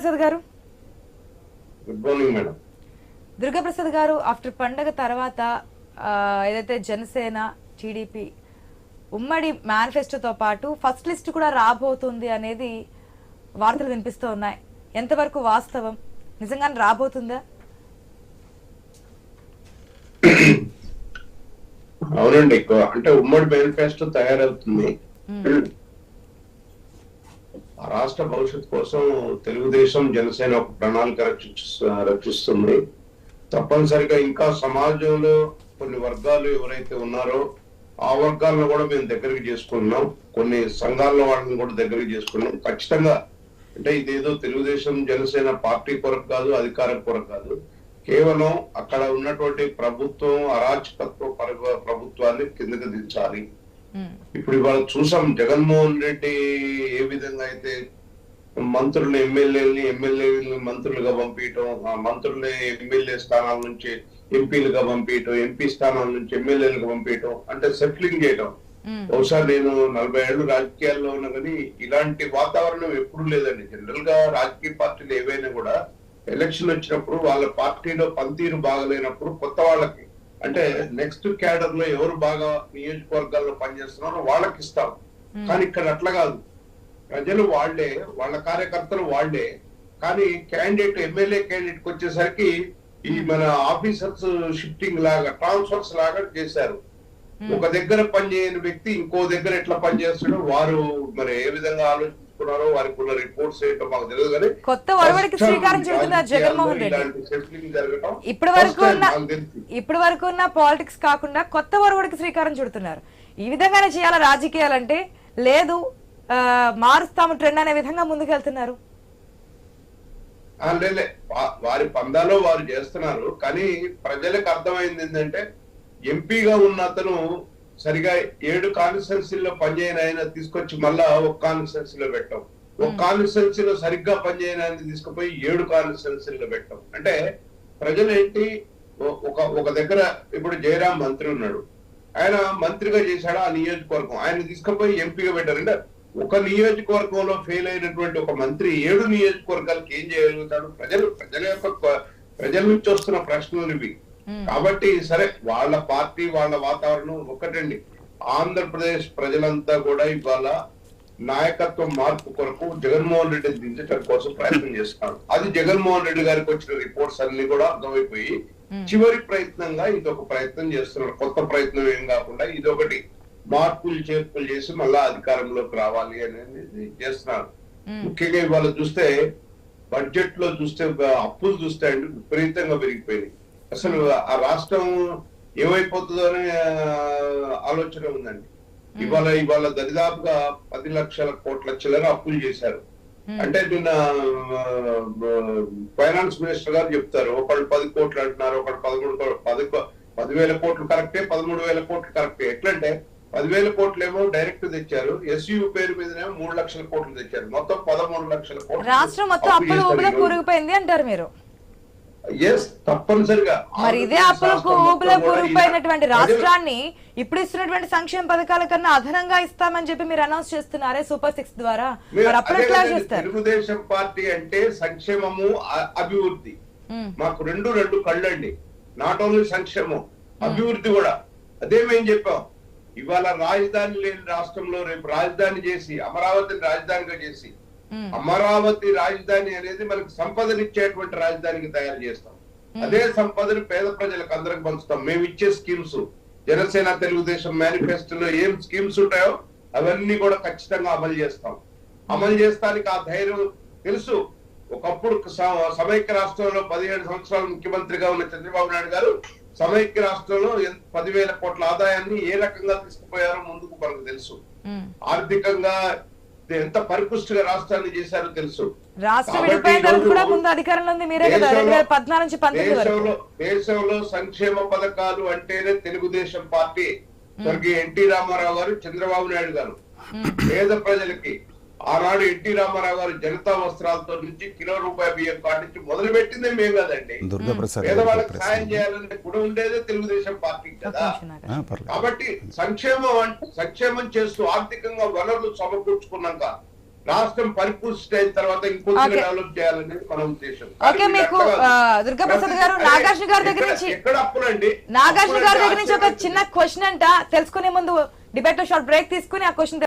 దుర్గాప్రసాద్ గారు? Good morning madam Durgaprasad గారు after పండగ తర్వాత ఏదైతే జనసేన టీడీపీ ఉమ్మడి మేనిఫెస్టోతో పాటు ఫస్ట్ లిస్ట్ కూడా రాబోతుంది అనేది వార్తలు వినిపిస్తూ ఉన్నాయి. ఎంతవరకు వాస్తవం? నిజంగానే రాబోతుందా? అవునండి అంటే ఉమ్మడి మేనిఫెస్టో తయారవుతుంది. ఆ రాష్ట్ర భవిష్యత్ కోసం తెలుగుదేశం జనసేన ఒక ప్రణాళిక రక్షిస్తు రక్షిస్తుంది తప్పనిసరిగా ఇంకా సమాజంలో కొన్ని వర్గాలు ఎవరైతే ఉన్నారో ఆ వర్గాలను కూడా మేము దగ్గరికి చేసుకున్నాం కొన్ని సంఘాల వాళ్ళని కూడా దగ్గరికి చేసుకున్నాం ఖచ్చితంగా అంటే ఇదేదో తెలుగుదేశం జనసేన పార్టీ కొరకు కాదు అధికారం కొరకు కాదు. కేవలం అక్కడ ఉన్నటువంటి ప్రభుత్వం అరాచకత్వ పరి- ప్రభుత్వాన్ని కిందకి దించాలి. ఇప్పుడు ఇవాళ చూసాం జగన్మోహన్ రెడ్డి ఏ విధంగా అయితే మంత్రులు ఎమ్మెల్యేలని ఎమ్మెల్యేలని మంత్రులుగా పంపించడం ఆ మంత్రుల్ని ఎమ్మెల్యే స్థానాల నుంచి ఎంపీలుగా పంపించడం ఎంపీ స్థానాల నుంచి ఎమ్మెల్యేలుగా పంపించడం అంటే సెటిలింగ్ చేయడం ఉమ్, బహుశా నేను నలభై ఏళ్ళు రాజకీయాల్లో ఉన్నా కానీ ఇలాంటి వాతావరణం ఎప్పుడూ లేదండి. జనరల్గా రాజకీయ పార్టీలు ఏవైనా కూడా ఎలక్షన్ వచ్చినప్పుడు వాళ్ళ పార్టీలో పనితీరు బాగలేనప్పుడు కొత్త వాళ్ళకి అంటే నెక్స్ట్ క్యాడర్లో ఎవరు బాగా నియోజకవర్గాల్లో పనిచేస్తున్నారో వాళ్ళకి ఇస్తాం కానీ ఇక్కడ అట్లా కాదు. ప్రజలు వాళ్ళే వాళ్ళ కార్యకర్తలు వాళ్ళే. కానీ క్యాండిడేట్ ఎమ్మెల్యే క్యాండిడేట్ వచ్చేసరికి ఈ మన ఆఫీసర్స్ షిఫ్టింగ్ లాగా ట్రాన్స్ఫర్స్ లాగా చేశారు. ఒక దగ్గర పనిచేయని వ్యక్తి ఇంకో దగ్గర ఎట్లా పనిచేస్తాడో వారు మరి ఏ విధంగా ఆలోచించుకున్నారో వారికి ఉన్న రిపోర్ట్స్ ఏంటో మాకు తెలియదు కానీ కొత్త time శ్రీకారం చుడుతున్నారు జగన్మోహన్ రెడ్డి. ఇప్పటి వరకు ఉన్న. ఇప్పటి వరకు ఉన్న పాలిటిక్స్ కాకుండా కొత్త ఒరవడికి శ్రీకారం చుడుతున్నారు. ఈ విధంగానే చేయాలా రాజకీయాలంటే? లేదు మారుస్తాము ట్రెండ్ అనే విధంగా ముందుకెళ్తున్నారు. లేలే వారి పందాలో వారు చేస్తున్నారు కానీ ప్రజలకు అర్థమైంది ఏంటంటే ఎంపీగా ఉన్న అతను సరిగా ఏడు కాన్స్టిట్యున్సీల్లో పనిచేయని ఆయన తీసుకొచ్చి మళ్ళా ఒక కాన్స్టిట్యున్సీలో పెట్టాం. ఒక కాన్స్టిట్యున్సీలో సరిగ్గా పనిచేయని ఆయన తీసుకుపోయి ఏడు కాన్స్టిట్యున్సీల్లో పెట్టాం. అంటే ప్రజలు ఏంటి ఒ- ఒక ఒక దగ్గర ఇప్పుడు జయరాం మంత్రి ఉన్నాడు. ఆయన మంత్రిగా చేశాడు? ఆ నియోజకవర్గం. ఆయన తీసుకుపోయి ఎంపీగా పెట్టారు అంటే ఒక నియోజకవర్గంలో ఫెయిల్ అయినటువంటి ఒక మంత్రి ఏడు నియోజకవర్గాలకు ఏం చేయగలుగుతాడు? ప్రజలు ప్రజల యొక్క ప్రజల నుంచి వస్తున్న ప్రశ్నలు ఇవి. కాబట్టి సరే వాళ్ళ పార్టీ వాళ్ళ వాతావరణం ఒకటండి ఆంధ్రప్రదేశ్ ప్రజలంతా కూడా ఇవాళ నాయకత్వం మార్పు కొరకు జగన్మోహన్ రెడ్డిని దించడం కోసం ప్రయత్నం చేస్తున్నారు. అది జగన్మోహన్ రెడ్డి గారికి వచ్చిన రిపోర్ట్స్ అన్ని కూడా అర్థమైపోయి చివరి ప్రయత్నంగా ఇదొక ప్రయత్నం చేస్తున్నారు. కొత్త ప్రయత్నం ఏం కాకుండా ఇదొకటి మార్పులు చేర్పులు చేసి మళ్ళా అధికారంలోకి రావాలి అనేది చేస్తున్నారు. ముఖ్యంగా ఇవాళ చూస్తే బడ్జెట్లో చూస్తే అప్పులు చూస్తే అండి విపరీతంగా పెరిగిపోయినాయి. అసలు ఆ రాష్ట్రం ఏమైపోతుందో అనే ఆ, ఆలోచన ఉందండి. ఇవాళ ఇవాళ దరిదాపుగా పది లక్షల కోట్ల చిల్లర అప్పులు చేశారు. అంటే నిన్న ఫైనాన్స్ మినిస్టర్ గారు చెప్తారు ఒకళ్ళు పది కోట్లు అంటున్నారు ఒకళ్ళు పదమూడు పది పదివేల కోట్లు కరెక్టే పదమూడు వేల కోట్లు కరెక్టే. ఎట్లంటే పదివేల కోట్లు ఏమో డైరెక్ట్ తెచ్చారు ఎస్యూ పేరు మీదనేమో మూడు లక్షల కోట్లు తెచ్చారు. మొత్తం పదమూడు లక్షల కోట్లు రాష్ట్రం మొత్తం అప్పు అప్పుల. కూరుకుపోయింది అంటారు మీరు? ఎస్ తప్పనిసరిగా. మరి ఇదే అప్పులకు ఊపిలో కూరుకుపోయినటువంటి రాష్ట్రాన్ని ఇప్పుడు ఇస్తున్నటువంటి సంక్షేమ పథకాల కన్నా అదనంగా ఇస్తామని చెప్పి మీరు అనౌన్స్ చేస్తున్నారే సూపర్ సిక్స్ ద్వారా. తెలుగుదేశం పార్టీ అంటే సంక్షేమము అభివృద్ధి. మాకు రెండు రెండు కళ్ళండి. నాట్ ఓన్లీ సంక్షేమం అభివృద్ధి కూడా. అదే మేము చెప్పాం. ఇవాళ రాజధాని లేని రాష్ట్రంలో రేపు రాజధాని చేసి అమరావతిని రాజధానిగా చేసి అమరావతి రాజధాని అనేది మనకు సంపదనిచ్చేటువంటి రాజధానికి తయారు చేస్తాం. అదే సంపదను పేద ప్రజలకు అందరికి పంచుతాం. మేము ఇచ్చే స్కీమ్స్ జనసేన తెలుగుదేశం మేనిఫెస్టోలో ఏం స్కీమ్స్ ఉంటాయో అవన్నీ కూడా ఖచ్చితంగా అమలు చేస్తాం. అమలు చేస్తానికి ఆ ధైర్యం తెలుసు. ఒకప్పుడు సమైక్య రాష్ట్రంలో పదిహేడు సంవత్సరాలు ముఖ్యమంత్రిగా ఉన్న చంద్రబాబు నాయుడు గారు సమైక్య రాష్ట్రంలో పదివేల కోట్ల ఆదాయాన్ని ఏ రకంగా తీసుకుపోయారో ముందుకు మనకు తెలుసు. ఆర్థికంగా ఎంత పరిపుష్టిగా రాష్ట్రాన్ని చేశారో తెలుసు. రాష్ట్రం కూడా ముందు అధికారంలో ఉంది. మీరే కదా దేశంలో- రెండు వేల పద్నాలుగు నుంచి పంతొమ్మిది వరకు. దేశంలో దేశంలో సంక్షేమ పథకాలు అంటేనే తెలుగుదేశం పార్టీ. స్వర్గీయ ఎన్టీ రామారావు గారు చంద్రబాబు నాయుడు గారు. పేద ప్రజలకి ఆనాడు ఎన్టీ రామారావు గారు జనతా వస్త్రాలతో నుంచి కిలో రూపాయి బియ్యం కార్డు నుంచి మొదలు పెట్టిందే మేము కదండి. దుర్గా ప్రసాద్ గారికి పేదవాళ్ళకి. సాయం చేయాలని కూడా ఉండేదే తెలుగుదేశం పార్టీ కదా. కాబట్టి సంక్షేమం అంటే సంక్షేమం చేస్తూ ఆర్థికంగా వనరులు సమకూర్చుకున్నాక రాష్ట్రం పరిపుష్టి అయిన తర్వాత ఇంకొంచెం. డెవలప్ చేయాలనేది మన ఉద్దేశం. ఓకే, మీకు, గారు, ప్రతి- నాగార్జున గారి దగ్గర ఎక్కడ- నుంచి- ఎక్కడ అప్పులండి? నాగార్జున గారి దగ్గర నుంచి ఒక చిన్న క్వశ్చన్ అంట. తెలుసుకునే ముందు డిబేట్లో షార్ట్ బ్రేక్ తీసుకుని ఆ క్వశ్చన్